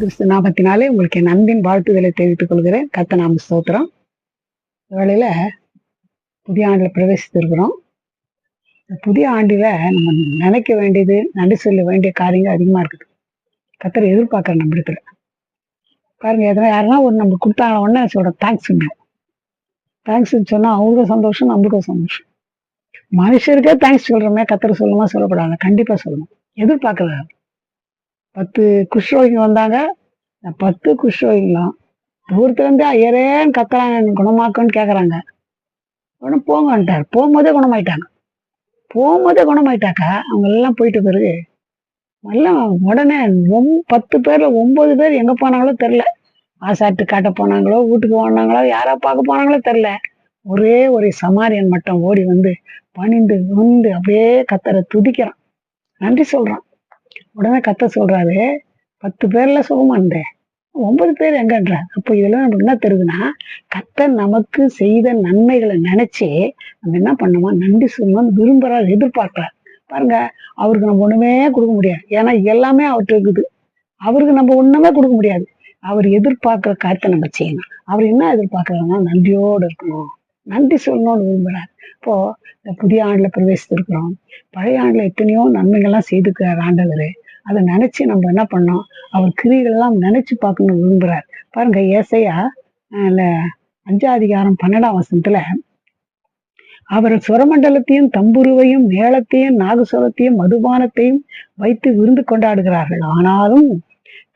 கிறிஸ்து நாமத்தினாலே உங்களுக்கு என் அன்பின் வாழ்த்துதலை தெரிவித்துக் கொள்கிறேன். கத்த நாம ஸ்தோத்திரம். இந்த புதிய ஆண்டுல பிரவேசித்திருக்கிறோம். புதிய ஆண்டில நம்ம நினைக்க வேண்டியது நன்றி சொல்ல வேண்டிய காரியங்கள் அதிகமா இருக்குது. கத்தரை எதிர்பார்க்கிற நம்ம இடத்துல பாருங்க எதனா யாருன்னா ஒரு நம்ம கொடுத்தாங்க உடனே சொல்றோம் தேங்க்ஸுங்க தேங்க்ஸ்ன்னு சொன்னா அவங்களுக்கும் சந்தோஷம் நம்மளுக்கும் சந்தோஷம். மனுஷருக்கே தேங்க்ஸ் சொல்றோமே கத்தரை சொல்லுமா சொல்லப்படாது கண்டிப்பா சொல்லணும். எதிர்பார்க்கல பத்து குஷ்ரோகிங்க வந்தாங்க. பத்து குஷ்ரோகிங்களும் தூரத்துலேருந்து ஐயரேன்னு கத்துறாங்க குணமாக்குன்னு கேட்குறாங்க உடனே போங்கன்ட்டார் போகும்போதே குணமாயிட்டாங்க. போகும்போதே குணமாயிட்டாக்கா அவங்க எல்லாம் போயிட்டு பிறகு எல்லாம் உடனே ஒம் பத்து பேரில் ஒம்பது பேர் எங்கே போனாங்களோ தெரில ஆசாட்டு காட்ட போனாங்களோ வீட்டுக்கு போனாங்களோ யாரா பார்க்க போனாங்களோ தெரில ஒரே ஒரு சமாரியன் மட்டும் ஓடி வந்து பணிந்து வந்து அப்படியே கத்தரை துதிக்கிறான். நன்றி சொல்கிறான் உடனே கத்த சொல்றாரு பத்து பேர்ல சுகமானதே ஒன்பது பேர் எங்கன்றார் அப்போ இதெல்லாம் நமக்கு என்ன தெரியுதுன்னா கத்தை நமக்கு செய்த நன்மைகளை நினைச்சு நம்ம என்ன பண்ணோமா நன்றி சொல்லணும்னு விரும்புறாரு எதிர்பார்க்கிறார். பாருங்க அவருக்கு நம்ம ஒண்ணுமே கொடுக்க முடியாது. ஏன்னா எல்லாமே அவர்கிட்ட இருக்குது. அவருக்கு நம்ம ஒண்ணுமே கொடுக்க முடியாது. அவர் எதிர்பார்க்குற காரியத்தை நம்ம செய்யணும். அவர் என்ன எதிர்பார்க்கறாருன்னா நன்றியோடு இருக்கணும். நன்றி சொல்லணும்னு விரும்புகிறார் இப்போது இந்த புதிய ஆண்டில் பிரவேசித்திருக்கிறோம். பழைய ஆண்டில் எத்தனையோ நன்மைகள்லாம் செய்துக்கிறார் ஆண்டவர். அதை நினச்சி நம்ம என்ன பண்ணோம்? அவர் கிரிகளெல்லாம் நினச்சி பார்க்கணும்னு விரும்புகிறார் பாருங்க ஏசையா இல்லை அஞ்சாம் அதிகாரம் பன்னெண்டாம் வசனத்துல அவர் சுரமண்டலத்தையும் தம்புருவையும் மேளத்தையும் நாகசுரத்தையும் மதுபானத்தையும் வைத்து விருந்து கொண்டாடுகிறார்கள். ஆனாலும்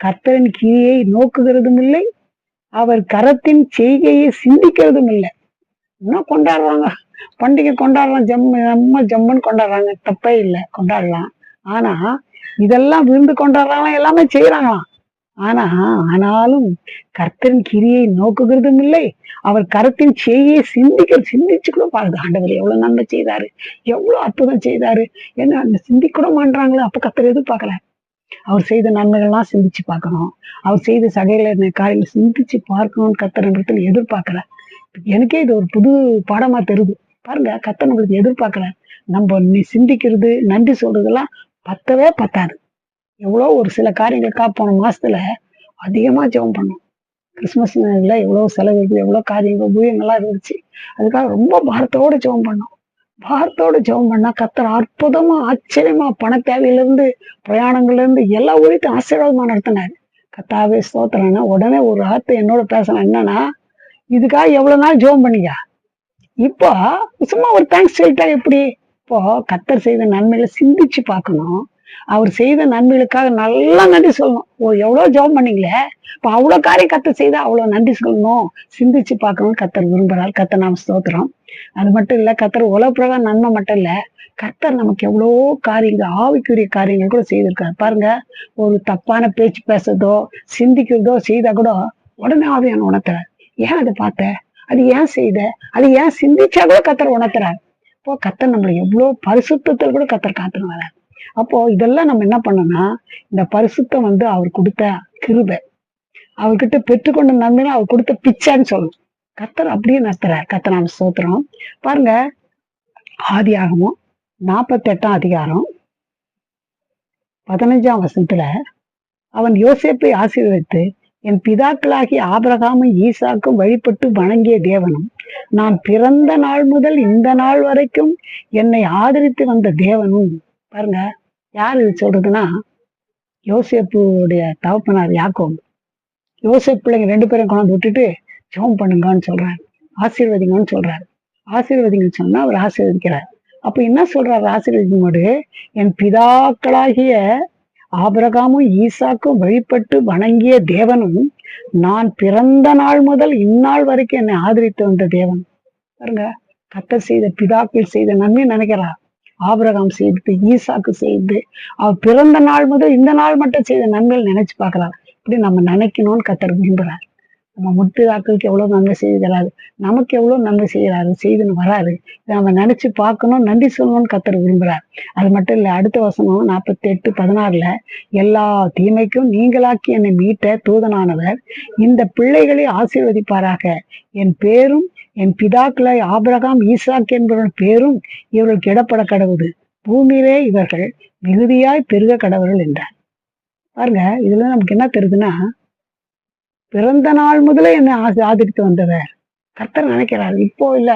கர்த்தரின் கிரியை நோக்குகிறதும் இல்லை அவர் கரத்தின் செய்கையை சிந்திக்கிறதும் இல்லை இன்னும் கொண்டாடுறாங்க? பண்டிகை கொண்டாடுறோம் ஜம்மு நம்ம ஜம்முன்னு கொண்டாடுறாங்க. தப்பே இல்லை கொண்டாடலாம். ஆனா இதெல்லாம் விருந்து கொண்டாடுறாங்களாம் எல்லாமே செய்யறாங்களாம் ஆனா ஆனாலும் கர்த்தரின் கிரியை நோக்குகிறதும் இல்லை. அவர் கரத்தின் செய்யை சிந்திக்க சிந்திச்சு கூட பாருது ஆண்டவர் எவ்வளவு நன்மை செய்தாரு எவ்வளவு அற்புதம் செய்தாரு. என்ன அந்த சிந்திக்க கூட மாட்டாங்களே அப்ப கர்த்தர் எதிர்பார்க்கல. அவர் செய்த நன்மைகள்லாம் சிந்திச்சு பார்க்கணும். அவர் செய்த சகையில காலையில சிந்திச்சு பார்க்கணும்னு கர்த்தர் இடத்துல எதிர்பார்க்கல. எனக்கே இது ஒரு புது பாடமா தெரியுது. பாருங்க கத்தை நம்மளுக்கு எதிர்பார்க்கல நம்ம நீ சிந்திக்கிறது நன்றி சொல்றதெல்லாம் பத்தவே பத்தாது. எவ்வளோ ஒரு சில காரியங்களுக்காக போன மாசத்துல அதிகமா ஜெபம் பண்ணோம். கிறிஸ்மஸ் நேரத்துல எவ்வளோ செலவு இருக்குது எவ்வளோ காரியங்கள் ஊழியங்கள்லாம் இருந்துச்சு. அதுக்காக ரொம்ப பாரத்தோட ஜெபம் பண்ணோம். பாரத்தோட ஜெபம் பண்ணா கத்தர் அற்புதமா ஆச்சரியமா பண தேவையில பிரயாணங்கள்லேருந்து எல்லா ஊழியத்தையும் ஆசீர்வாதமா நடத்தினாரு. கத்தாவே ஸ்தோத்திரன்னா உடனே ஒரு ஆத்து என்னோட பேசலாம் என்னன்னா இதுக்காக எவ்வளவு நாள் ஜெபம் பண்ணீங்க? இப்போ சும்மா ஒரு தேங்க்ஸ் சொல்லிட்டா எப்படி? இப்போ கத்தர் செய்த நன்மைகளை சிந்திச்சு பார்க்கணும். அவர் செய்த நன்மைகளுக்காக நல்லா நன்றி சொல்லணும். ஓ எவ்வளோ ஜெபம் பண்ணீங்களே? இப்போ அவ்வளோ காரியம் கத்தர் செய்தா அவ்வளோ நன்றி சொல்லணும். சிந்திச்சு பார்க்கணும் கத்தர் விரும்புகிறார் கத்தர் நாம் ஸ்தோத்திரம். அது மட்டும் இல்லை கத்தர் உலக நன்மை மட்டும் இல்லை கத்தர் நமக்கு எவ்வளோ காரியங்கள் ஆவிக்குரிய காரியங்கள் கூட செய்திருக்காரு. பாருங்க ஒரு தப்பான பேச்சு பேசுறதோ சிந்திக்கிறதோ செய்தா கூட உடனே ஆவியான உணர்த்துறாரு. ஏன் அதை பார்த்த? அது ஏன் செய்த? அது ஏன் சிந்திச்சா கூட கத்தர் உணர்த்துறாரு. இப்போ கத்தர் நம்மளை எவ்வளோ பரிசுத்தத்தில் கூட கத்தர் காத்துன்னு வராரு அப்போ இதெல்லாம் நம்ம என்ன பண்ணோம்னா இந்த பரிசுத்தம் வந்து அவர் கொடுத்த கிருபை. அவர்கிட்ட பெற்றுக்கொண்ட நன்மையில அவர் கொடுத்த பிச்சான்னு சொல்லணும் கத்தர் அப்படியே நடத்துறார். கத்தர் நாம சோத்திரம் பாருங்க ஆதி ஆகமும் நாற்பத்தி எட்டாம் அதிகாரம் பதினஞ்சாம் வசத்துல அவன் யோசிப்பை ஆசீர்வதித்து என் பிதாக்களாகிய ஆபிரகாமும் ஈசாக்கும் வழிபட்டு வணங்கிய தேவனும் நான் பிறந்த நாள் முதல் இந்த நாள் வரைக்கும் என்னை ஆதரித்து வந்த தேவனும். பாருங்க யார் இது சொல்றதுன்னா யோசேப்புடைய தகப்பனார் யாக்கோம் யோசேப் பிள்ளைங்க ரெண்டு பேரும் கொண்டாந்து விட்டுட்டு ஜோம் பண்ணுங்கன்னு சொல்றாரு. ஆசீர்வதிங்கன்னு சொல்றாரு. ஆசீர்வதிங்கன்னு சொன்னா அவர் ஆசீர்வதிக்கிறார். அப்ப என்ன சொல்றாரு ஆசீர்வதிக்கும் என் பிதாக்களாகிய ஆபிரகாமும் ஈசாக்கும் வழிபட்டு வணங்கிய தேவனும் நான் பிறந்த நாள் முதல் இந்நாள் வரைக்கும் என்னை ஆதரித்து வந்த தேவன். பாருங்க கத்த செய்த பிதாக்கள் செய்த நன்மை நினைக்கிறா? ஆபிரகாம் செய்து ஈசாக்கு செய்து அவர் பிறந்த நாள் முதல் இந்த நாள் மட்டும் செய்த நன்மைகள் நினைச்சு பார்க்கிறார் இப்படி நம்ம நினைக்கணும்னு கத்தர் விரும்புறாரு. நம்ம முற்பிதாக்களுக்கு எவ்வளவு நன்மை செய்து தராரு நமக்கு எவ்வளவு நன்மை செய்யறாரு செய்துன்னு வராரு. இதை நம்ம நினைச்சு பார்க்கணும் நன்றி சொல்லணும்னு கத்தர் விரும்புகிறார் அது மட்டும் இல்ல அடுத்த வசனம் நாற்பத்தி எட்டு பதினாறுல எல்லா தீமைக்கும் நீங்களாக்கி என்னை மீட்ட தூதனானவர் இந்த பிள்ளைகளை ஆசீர்வதிப்பாராக. என் பேரும் என் பிதாக்களை ஆபிரகாம் ஈசாக் என்பவர்கள் பேரும் இவர்களுக்கு இடப்பட கடவுது. பூமியிலே இவர்கள் மிகுதியாய் பெருக கடவுள் என்றார். பாருங்க இதுல நமக்கு என்ன தெரியுதுன்னா பிறந்த நாள் முதலே என்னை ஆசி- ஆதரித்து வந்தவர் கர்த்தர் நினைக்கிறாரு இப்போ இல்லை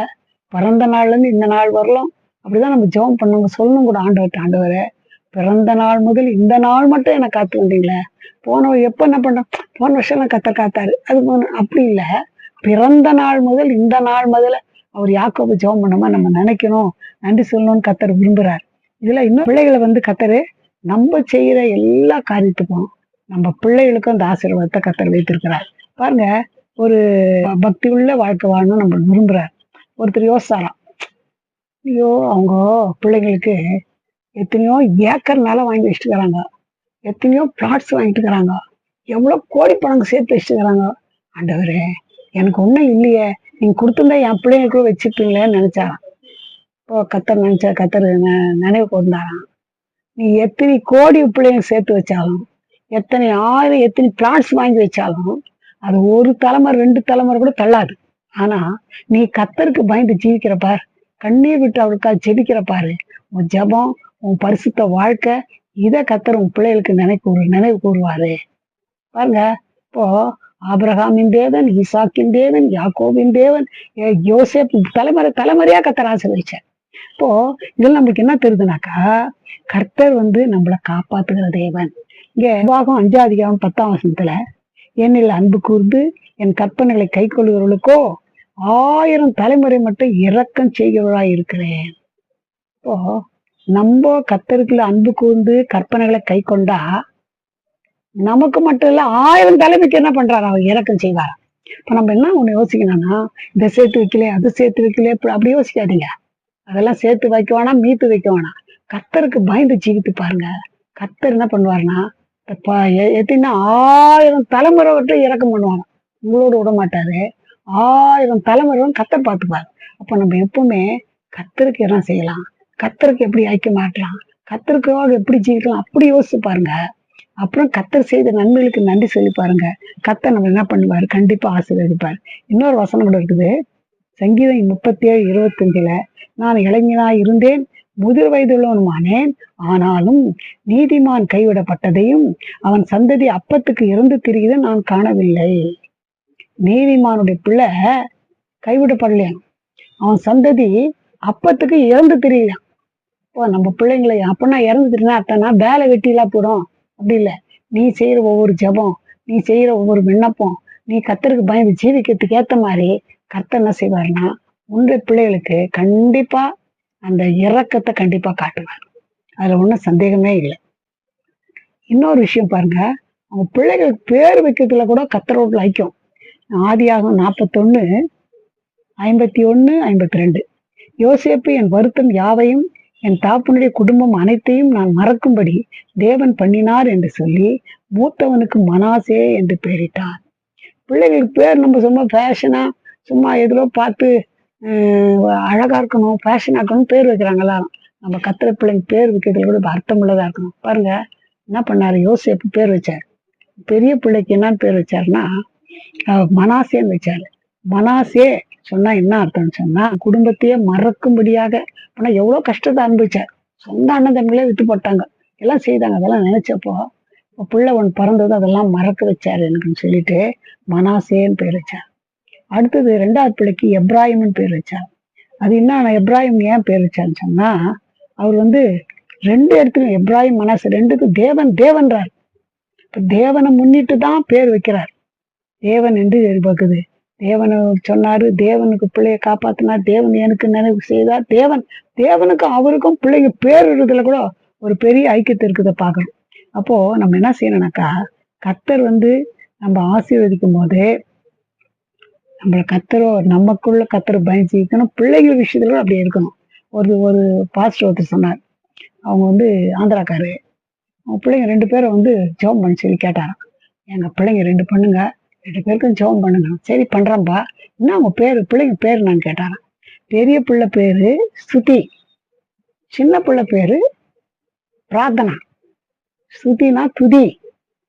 பிறந்த நாள்லேருந்து இந்த நாள் வரலாம். அப்படிதான் நம்ம ஜெபம் பண்ணுங்க சொல்லணும் கூட ஆண்டவர்கிட்ட ஆண்டவர் பிறந்த நாள் முதல் இந்த நாள் மட்டும் என்னை காத்து வந்தீங்களே. போன எப்போ என்ன பண்ணோம்? போன வருஷம் நான் கத்த காத்தாரு. அது போன- அப்படி இல்லை. பிறந்த நாள் முதல் இந்த நாள் முதல்ல அவர் யாக்கோபு ஜெபம் பண்ணமா நம்ம நினைக்கணும். நன்றி சொல்லணும்னு கத்தர் விரும்புறார். இதில் இன்னும் பிள்ளைகளை வந்து கத்தரு நம்ம செய்கிற எல்லா காரியத்துக்கும் நம்ம பிள்ளைகளுக்கும் அந்த ஆசீர்வாதத்தை கத்தர் வைத்திருக்கிறார். பாருங்க ஒரு பக்தி உள்ள வாழ்க்கை வாழணும் நம்ம விரும்புகிறார் ஒருத்தர் யோசிச்சாராம் ஐயோ அவங்க பிள்ளைங்களுக்கு எத்தனையோ ஏக்கர் நிலம் வாங்கி வச்சுட்டு எத்தனையோ பிளாட்ஸ் வாங்கிட்டு இருக்கிறாங்க. எவ்வளோ கோடி பணம் சேர்த்து வச்சுட்டு ஆண்டவரே எனக்கு ஒன்றும் இல்லையே. நீங்கள் கொடுத்துருந்தா என் பிள்ளைங்களுக்கு வச்சுருப்பீங்களேன்னு நினைச்சாராம். இப்போ கத்தர் நினச்சா கத்தர் நினைவு கொண்டாராம் நீ எத்தனை கோடி பிள்ளைங்க சேர்த்து வச்சாலும் எத்தனை ஆயிரம் எத்தனை பிளாட்ஸ் வாங்கி வச்சாலும் அது ஒரு தலைமுறை ரெண்டு தலைமுறை கூட தள்ளாது. ஆனா நீ கத்தருக்கு பயந்து ஜீவிக்கிற பார். கண்ணீர் விட்டு அவளுக்காக ஜெபிக்கிற பாரு. உன் ஜெபம் உன் பரிசுத்த வாழ்க்கை இதை கத்தர் உன் பிள்ளைகளுக்கு நினைவு நினைவு கூறுவாரு. பாருங்க இப்போ ஆபிரகாமின் தேவன் ஈசாக்கின் தேவன் யாக்கோவின் தேவன் யோசேப் தலைமுறை தலைமுறையா கத்தர் ஆசிர்வதிச்சார். இப்போ இதில் நம்மளுக்கு என்ன தெரியுதுனாக்கா கர்த்தர் வந்து நம்மளை காப்பாத்துகிற தேவன். இங்க பாகம் அஞ்சாதிகாரம் பத்தாம் வசனத்துல என்னில் அன்பு கூர்ந்து என் கற்பனைகளை கை கொள்கிறவர்களுக்கோ ஆயிரம் தலைமுறை மட்டும் இரக்கம் செய்கிறவராய் இருக்கிறேன். இப்போ நம்ம கத்தருக்குள்ள அன்பு கூர்ந்து கற்பனைகளை கை கொண்டா நமக்கு மட்டும் இல்ல ஆயிரம் தலைமைக்கு என்ன பண்றாரு? அவர் இறக்கம் செய்வார்? இப்ப நம்ம என்ன ஒண்ணு யோசிக்கணும்னா இதை சேர்த்து வைக்கல அதை சேர்த்து வைக்கல அப்படி யோசிக்காதீங்க. அதெல்லாம் சேர்த்து வைக்க வேணாம் மீத்து வைக்க வேணாம். கத்தருக்கு பயந்து ஜீவித்து பாருங்க. கத்தர் என்ன பண்ணுவாருன்னா எப்படின்னா ஆயிரம் தலைமுறை விட்டு இறக்கம் பண்ணுவாங்க. உங்களோட விட மாட்டாரு. ஆயிரம் தலைமுறை கத்தர் பார்த்துப்பாரு. அப்போ நம்ம எப்பவுமே கத்தருக்கு இடம் செய்யலாம்? கத்தருக்கு எப்படி ஐக்கிய மாட்டலாம் கத்தருக்காக எப்படி ஜீவிக்கலாம்? அப்படி யோசிச்சு பாருங்க. அப்புறம் கத்தர் செய்த நன்மைகளுக்கு நன்றி சொல்லி பாருங்க. கத்தர் நம்ம என்ன பண்ணுவார்? கண்டிப்பா ஆசீர்வதிப்பார். இன்னொரு வசனம் கூட இருக்குது. சங்கீதம் முப்பத்தி ஏழு இருபத்தஞ்சுல நான் இளைஞனாக இருந்தேன் முதிர் வயதுள்ளவனுமானேன் ஆனாலும் நீதிமான் கைவிடப்பட்டதையும் அவன் சந்ததி அப்பத்துக்கு இறந்து திரிகிறதை நான் காணவில்லை. நீதிமானுடைய பிள்ளை கைவிடப்படலையான் அவன் சந்ததி அப்பத்துக்கு இறந்து திரியலாம் இப்போ நம்ம பிள்ளைங்களை அப்பனா இறந்து திரினா அத்தனா வேலை வெட்டிலாம் போடும். அப்படி இல்லை. நீ செய்யற ஒவ்வொரு ஜெபம் நீ செய்யற ஒவ்வொரு விண்ணப்பம் நீ கத்தருக்கு பயந்து ஜீவிக்கிறதுக்கு ஏத்த மாதிரி கர்த்தர் என்ன செய்வாருன்னா உன்னுடைய பிள்ளைகளுக்கு கண்டிப்பா அந்த இறக்கத்தை கண்டிப்பா காட்டுவார். அதுல ஒன்றும் சந்தேகமே இல்லை. இன்னொரு விஷயம் பாருங்க அவங்க பிள்ளைகளுக்கு பேர் வைக்கிறதுல கூட கத்தரோட்டில் ஐக்கியம். ஆதியாகும் நாற்பத்தொன்னு ஐம்பத்தி ஒன்று ஐம்பத்தி ரெண்டு யோசேப்பு என் வருத்தம் யாவையும் என் தாப்பனுடைய குடும்பம் அனைத்தையும் நான் மறக்கும்படி தேவன் பண்ணினார் என்று சொல்லி மூத்தவனுக்கு மனாசே என்று பெயரிட்டார். பிள்ளைகளுக்கு பேர் நம்ம சும்மா ஃபேஷனா சும்மா எதுலோ பார்த்து அழகாக அழகா இருக்கணும் ஃபேஷனா இருக்கணும் பேர் வைக்கிறாங்களா நம்ம கத்துற பிள்ளைங்க பேர் வைக்கிறதுல கூட அர்த்தம் உள்ளதா இருக்கணும். பாருங்க என்ன பண்ணாரு? யோசேப்பு பேர் வச்சார். பெரிய பிள்ளைக்கு என்ன பேர் வச்சாருன்னா மனாசேன்னு வச்சாரு. மனாசே சொன்னா என்ன அர்த்தம்னு சொன்னா குடும்பத்தையே மறக்கும்படியாக ஆனா எவ்வளவு கஷ்டத்தை அனுபவிச்சார். சொந்த அண்ணன் தம்பிகளே விட்டு போட்டாங்க. எல்லாம் செய்தாங்க அதெல்லாம் நினைச்சப்போ இப்போ பிள்ளை ஒன்று பிறந்தது அதெல்லாம் மறக்க வச்சார் எனக்குன்னு சொல்லிட்டு மனாசேன்னு பேர் வச்சார். அடுத்தது ரெண்டாவது பிள்ளைக்கு எப்ராஹிம்னு பேர் வச்சார் அது என்ன எப்ராஹிம் ஏன் பேர் வச்சான்னு சொன்னா அவர் வந்து ரெண்டு இடத்துலையும் எப்ராஹிம் மனசு ரெண்டுக்கும் தேவன் தேவன்றார். இப்ப தேவனை முன்னிட்டு தான் பேர் வைக்கிறார். தேவன் என்று எதிர்பார்க்குது. தேவனை சொன்னாரு தேவனுக்கு பிள்ளைய காப்பாத்தினார் தேவன் எனக்கு நினைவு செய்தார். தேவன் தேவனுக்கும் அவருக்கும் பிள்ளைங்க பேர் இருக்கிறதுல கூட ஒரு பெரிய ஐக்கியத்தை இருக்குத பார்க்கணும் அப்போ நம்ம என்ன செய்யணும்னாக்கா கத்தர் வந்து நம்ம ஆசீர்வதிக்கும் போது நம்மள கத்தரோ நமக்குள்ள கத்தரை பயஞ்சிக்கணும் பிள்ளைகள் விஷயத்துல அப்படி இருக்கணும். ஒரு ஒரு பாஸ்டர் ஒருத்தர் சொன்னார். அவங்க வந்து ஆந்திராக்காரு அவங்க பிள்ளைங்க ரெண்டு பேரும் வந்து ஜெபம் பண்ண சொல்லி கேட்டாராம். எங்க பிள்ளைங்க ரெண்டு பண்ணுங்க ரெண்டு பேருக்கும் ஜெபம் பண்ணுங்க. சரி பண்றேன்பா. என்ன அவங்க பேரு? பிள்ளைங்க பேரு நான் கேட்டாராம். பெரிய பிள்ளை பேரு ஸ்ருதி. சின்ன பிள்ளை பேரு பிரார்த்தனா. ஸ்ருதினா துதி.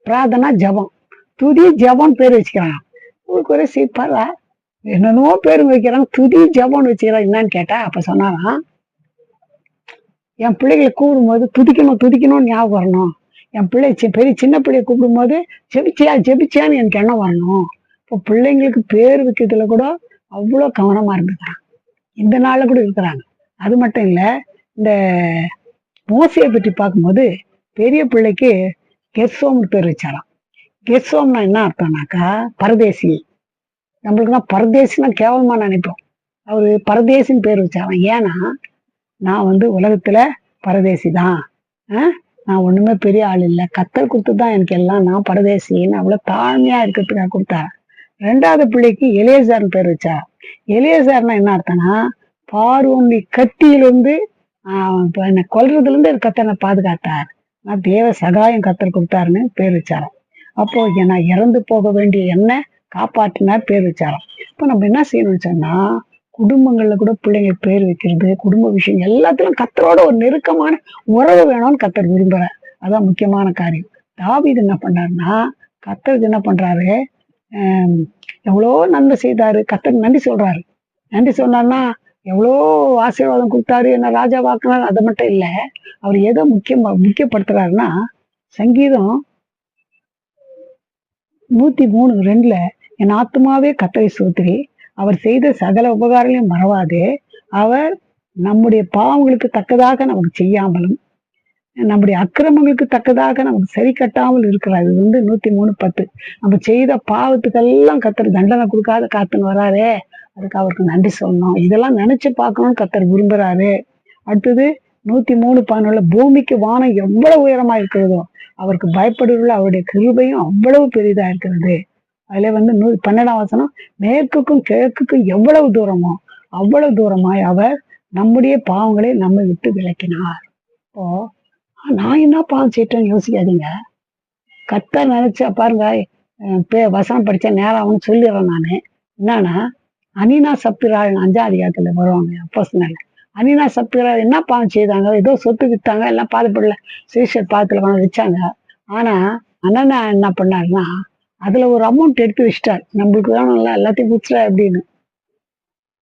பிரார்த்தனா ஜபம். துதி ஜபம் பேர் வச்சுக்கிறாங்க உங்களுக்கு ஒரே சீப்பாரா என்னென்னமோ பேர் வைக்கிறாங்க துதி ஜபம்னு வச்சுக்கிறாங்க என்னன்னு கேட்டா அப்ப சொன்னாராம் என் பிள்ளைகளை கூப்பிடும்போது துதிக்கணும் துதிக்கணும்னு ஞாபகம் வரணும். என் பிள்ளை பெரிய சின்ன பிள்ளைய கூப்பிடும்போது ஜெபிச்சியா ஜெபிச்சியான்னு எனக்கு எண்ணம் வரணும். இப்போ பிள்ளைங்களுக்கு பேர் வைக்கிறதுல கூட அவ்வளோ கவனமாக இருந்துக்கிறாங்க இந்த நாளில் கூட இருக்கிறாங்க. அது மட்டும் இல்லை இந்த மோசையை பற்றி பார்க்கும்போது பெரிய பிள்ளைக்கு கெர்சோம்னு பேர் வச்சாராம். கெர்சோம்னா என்ன அர்த்தம்னாக்கா பரதேசி. நம்மளுக்குலாம் பரதேசினா கேவலமாக நினைப்போம். அவர் பரதேசின்னு பேர் வச்சாராம் ஏன்னா நான் வந்து உலகத்தில் பரதேசி தான். நான் ஒன்றுமே பெரிய ஆள் இல்லை. கத்தர் கொடுத்து தான் எனக்கு எல்லாம் நான் பரதேசின்னு அவ்வளோ தாழ்மையாக இருக்கிறதுக்காக கொடுத்தா ரெண்டாவது பிள்ளைக்கு எலியசார்னு பேர் வச்சா. எலியசார்னா என்ன அர்த்தம்னா பார்வனி கத்தியிலிருந்து என்னை கொல்றதுலேருந்து கத்தனை பாதுகாத்தார். நான் தேவ சகாயம் கத்தர் கொடுத்தாருன்னு பேர் வச்சாராம். அப்போ நான் இறந்து போக வேண்டிய என்னை காப்பாற்றினார் பேர் வச்சாராம் இப்போ நம்ம என்ன செய்யணும்னு சொன்னா குடும்பங்களில் கூட பிள்ளைங்க பேர் வைக்கிறது குடும்ப விஷயம் எல்லாத்திலும் கத்தரோட ஒரு நெருக்கமான உறவு வேணும்னு கத்தர் விரும்புகிறார் அதான் முக்கியமான காரியம். தாவீது என்ன பண்ணாருன்னா கத்தருக்கு என்ன பண்ணுறாரு எவ்வளோ நன்மை செய்தாரு. கத்தருக்கு நன்றி சொல்கிறாரு நன்றி சொன்னார்னா எவ்வளோ ஆசீர்வாதம் கொடுத்தாரு என்ன ராஜா வாக்குனார் அது மட்டும் இல்லை அவர் எதை முக்கியமாக முக்கியப்படுத்துறாருன்னா சங்கீதம் நூத்தி மூணு ரெண்டுல என் ஆத்மாவே கத்தரை சோத்திரி அவர் செய்த சகல உபகாரங்களையும் மறவாதே அவர் நம்முடைய பாவங்களுக்கு தக்கதாக நமக்கு செய்யாமலும் நம்முடைய அக்கிரமங்களுக்கு தக்கதாக நமக்கு சரி கட்டாமல் இருக்கிறார். இது வந்து நூத்தி மூணு பத்து. நம்ம செய்த பாவத்துக்கெல்லாம் கத்தர் தண்டனை கொடுக்காத காத்துன்னு வராரே. அதுக்கு அவருக்கு நன்றி சொல்லணும். இதெல்லாம் நினைச்சு பார்க்கணும்னு கத்தர் விரும்புறாரு. அடுத்தது நூத்தி மூணு பதினொன்றுல பூமிக்கு வானம் எவ்வளவு உயரமா இருக்கிறதோ அவருக்கு பயப்படுள்ள அவருடைய கிருபையும் அவ்வளவு பெரிதா இருக்கிறது. அதுல வந்து நூ பன்னெண்டாம் வசனம் மேற்குக்கும் கிழக்குக்கும் எவ்வளவு தூரமோ அவ்வளவு தூரமாய் அவர் நம்முடைய பாவங்களை நம்மை விட்டு விளக்கினார் இப்போ நான் என்ன பாவம் செய்யிட்டேன்னு யோசிக்காதீங்க. கத்தர் நினைச்சா பாருங்க பே வசனம் படிச்ச நேரம் அவனு சொல்லிடுறேன் நான். என்னன்னா அனினா சப்பிராள் அஞ்சாம் அதிகாரத்துல வருவாங்க அப்போ அனினா சப்பிராள் என்ன பாவம் செய்தாங்க? ஏதோ சொத்து வித்தாங்க எல்லாம் பாதுபடல சீசர் பாதத்தில் கொண்டு வச்சாங்க. ஆனால் அண்ணனா என்ன பண்ணாருன்னா அதில் ஒரு அமௌண்ட் எடுத்து வச்சிட்டார். நம்மளுக்கு வேணும்ல எல்லாத்தையும் குடிச்சிட்டா அப்படின்னு.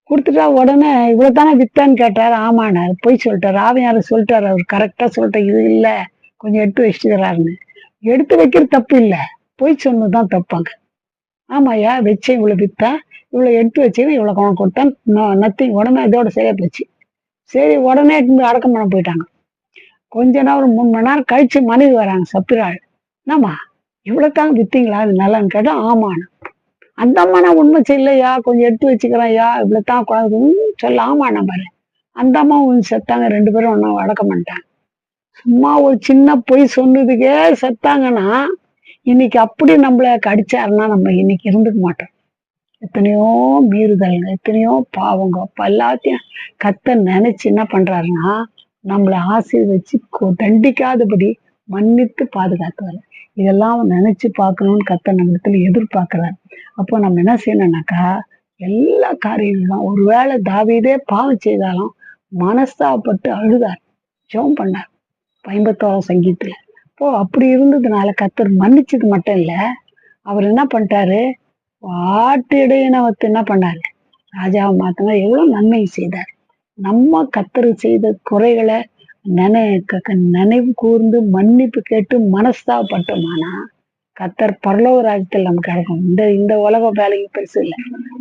கொடுத்துட்டா உடனே இவ்வளோ தானே வித்தான்னு கேட்டார். ஆமாண்ணாரு போய் சொல்லிட்டார். ஆவியார் சொல்லிட்டாரு. அவர் கரெக்டாக சொல்லிட்டார் இது இல்லை. கொஞ்சம் எடுத்து வச்சுக்கிறாருன்னு. எடுத்து வைக்கிற தப்பு இல்லை. போய் சொன்னதுதான் தப்பாங்க ஆமாய்யா வச்சேன் இவ்வளோ வித்தா இவ்வளோ எடுத்து வச்சேன் இவ்வளோ கவனம் கொடுத்தான். நத்திங் உடனே இதோட சரியா போச்சு. சரி உடனே அடக்கம் பண்ண போயிட்டாங்க. கொஞ்ச நேரம் ஒரு மூணு மணி நேரம் கழிச்சு மனைவி வராங்க சப்பிராள் என்னம்மா இவ்வளோத்தாங்க வித்தீங்களா? அது நல்லான்னு கேட்டால் ஆமாண்ணா அந்த அம்மா உண்மை செய்யலையா? கொஞ்சம் எடுத்து வச்சுக்கிறேன்யா இவ்வளவு தான் குழந்தை சொல்ல ஆமாண்ணா பாரு. அந்த அம்மா ஒன்று செத்தாங்க ரெண்டு பேரும் ஒன்றா அடக்கம் பண்ணிட்டாங்க. சும்மா ஒரு சின்ன பொய் சொன்னதுக்கே செத்தாங்கன்னா இன்னைக்கு அப்படி நம்மள கடிச்சாருன்னா நம்ம இன்னைக்கு இருந்துக்க மாட்டோம். எத்தனையோ மீறுதல்ங்க எத்தனையோ பாவங்க அப்போ எல்லாத்தையும் கத்த நினைச்சு என்ன பண்றாருன்னா நம்மளை ஆசீர்வச்சு கொ- தண்டிக்காதபடி மன்னித்து பாதுகாத்துவாரு. இதெல்லாம் நினைச்சு பார்க்கணும்னு கத்த நம்மிடத்துல எதிர்பார்க்கிறார். அப்போ நம்ம என்ன செய்யணும்னாக்கா எல்லா காரியங்களும் ஒருவேளை தாவீதே பாவம் செய்தாலும் மனஸ்தாபப்பட்டு அழுதார். ஜெபம் பண்ணார். ஐம்பத்தோராம் சங்கீத்துல இப்போ அப்படி இருந்ததுனால கத்தர் மன்னிச்சது மட்டும் இல்லை அவர் என்ன பண்ணிட்டாரு? ஆட்டு இடையினவத்து என்ன பண்ணாரு? ராஜாவை மாத்தங்க எவ்வளவு நன்மை செய்தார். நம்ம கத்தர் செய்த குறைகளை நினை க- க- நினைவு கூர்ந்து மன்னிப்பு கேட்டு மனஸ்தாபப்பட்டோமானா கத்தர் பரலோக ராஜ்யத்தில் நமக்கு கிடைக்கும் இந்த இந்த உலக வேலையும் பெருசு இல்லை.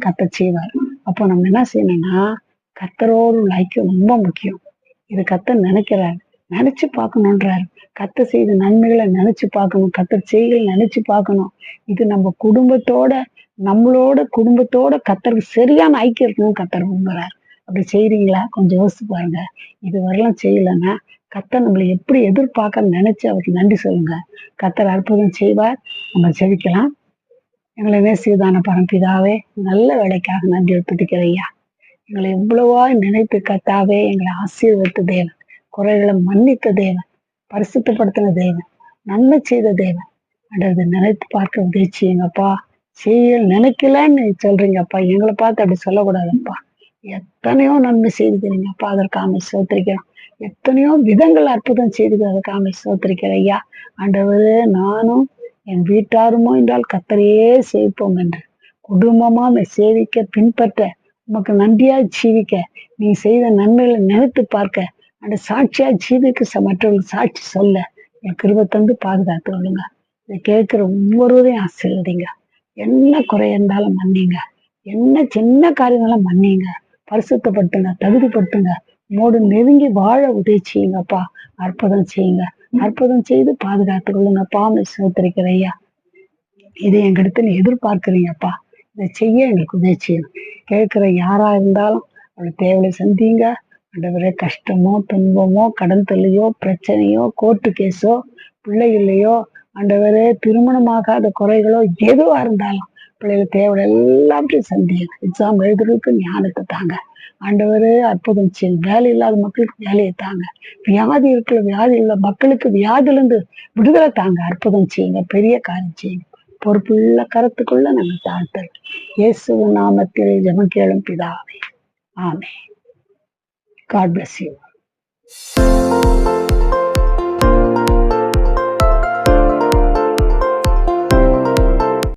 கத்தர் செய்வார். அப்போ நம்ம என்ன செய்யணும்னா கத்தரோடு ஐக்கியம் ரொம்ப முக்கியம். இது கத்தர் நினைக்கிறாரு. நினைச்சு பார்க்கணுன்றாரு. கத்த செய்த நன்மைகளை நினைச்சு பார்க்கணும். கத்தர் செய்திகளை நினைச்சு பார்க்கணும். இது நம்ம குடும்பத்தோட நம்மளோட குடும்பத்தோட கத்தருக்கு சரியான ஐக்கியம் இருக்கணும்னு கத்தர் விரும்புறாரு. அப்படி செய்கிறீங்களா கொஞ்சம் யோசிச்சு பாருங்க. இது வரலாம் செய்யலைன்னா கத்தர் நம்மளை எப்படி எதிர்பார்க்க நினைச்சு அவருக்கு நன்றி சொல்லுங்க. கத்தர் அற்புதம் செய்வார். நம்ம செவிக்கலாம் எங்களை நேசிதான பரம்பிதாவே நல்ல வேலைக்காக நன்றி துதிக்கிற எங்களை எவ்வளவா நினைத்து கத்தாவே எங்களை ஆசீர்வதித்த தேவன். குறைகளை மன்னித்த தேவன். பரிசுத்தப்படுத்தின தேவன். நன்மை செய்த தேவன். அன்றது நினைத்து பார்க்க உதவி செய்யுங்கப்பா. செய்ய நினைக்கலன்னு சொல்றீங்கப்பா எங்களை பார்த்து அப்படி சொல்லக்கூடாதுப்பா. எத்தனையோ நன்மை செய்துக்கிறீங்கப்பா அதற்காக சோத்திரிக்கிறோம். எத்தனையோ விதங்கள் அற்புதம் செய்து அதற்காக சோத்திரிக்கிறேன் ஐயா. ஆண்டவரே நானும் என் வீட்டாருமோ என்றால் கத்தரையே சேவிப்போம் என்று. குடும்பமாக சேவிக்க பின்பற்ற உமக்கு நன்றியா ஜீவிக்க நீ செய்த நன்மைகளை நினைத்து பார்க்க அந்த சாட்சியா ஜீவிக்க ச- மற்றவர்களுக்கு சாட்சி சொல்ல என் கிருபத்தந்து பாதுகாத்து கொள்ளுங்க. இதை கேட்கிற ஒவ்வொருவரையும் ஆசீர்வதிங்க. என்ன குறை இருந்தாலும் மன்னிங்க. என்ன சின்ன காரியங்களும் மன்னிங்க. பரிசுத்தப்படுத்துங்க தகுதிப்படுத்துங்க. மோடு நெருங்கி வாழ உதவி செய்யுங்கப்பா. அற்புதம் செய்யுங்க. அற்புதம் செய்து பாதுகாத்து கொள்ளுங்கப்பா சோத்தரிக்கிற ஐயா. இதை எங்கிட்ட நீ எதிர்பார்க்கிறீங்கப்பா. இதை செய்ய எங்களுக்கு உதவி செய்யணும். கேட்கிற யாரா இருந்தாலும் அவளை தேவையை சந்திங்க. ஆண்டவரே கஷ்டமோ துன்பமோ கடன் தொல்லையோ பிரச்சனையோ கோர்ட்டு கேஸோ பிள்ளை இல்லையோ ஆண்டவரே திருமணமாகாத குறைகளோ எதுவா இருந்தாலும் பிள்ளைகள் தேவை எல்லாத்தையும் சந்தியும். எக்ஸாம் எழுதுறதுக்கு ஞானத்தை தாங்க. ஆண்டவரே அற்புதம் செய்யும். வேலை இல்லாத மக்களுக்கு வேலையை தாங்க. வியாதி இருக்கிற வியாதி இல்ல மக்களுக்கு வியாதியிலிருந்து விடுதலை தாங்க. அற்புதம் செய்யுங்க பெரிய காரியம் செய்யுங்க. பொறுப்புள்ள கருத்துக்குள்ள நாங்கள் தாழ்த்தல். இயேசு நாமத்தில் ஜெபம் கேளும் பிதாவே. ஆமே காட் bless you.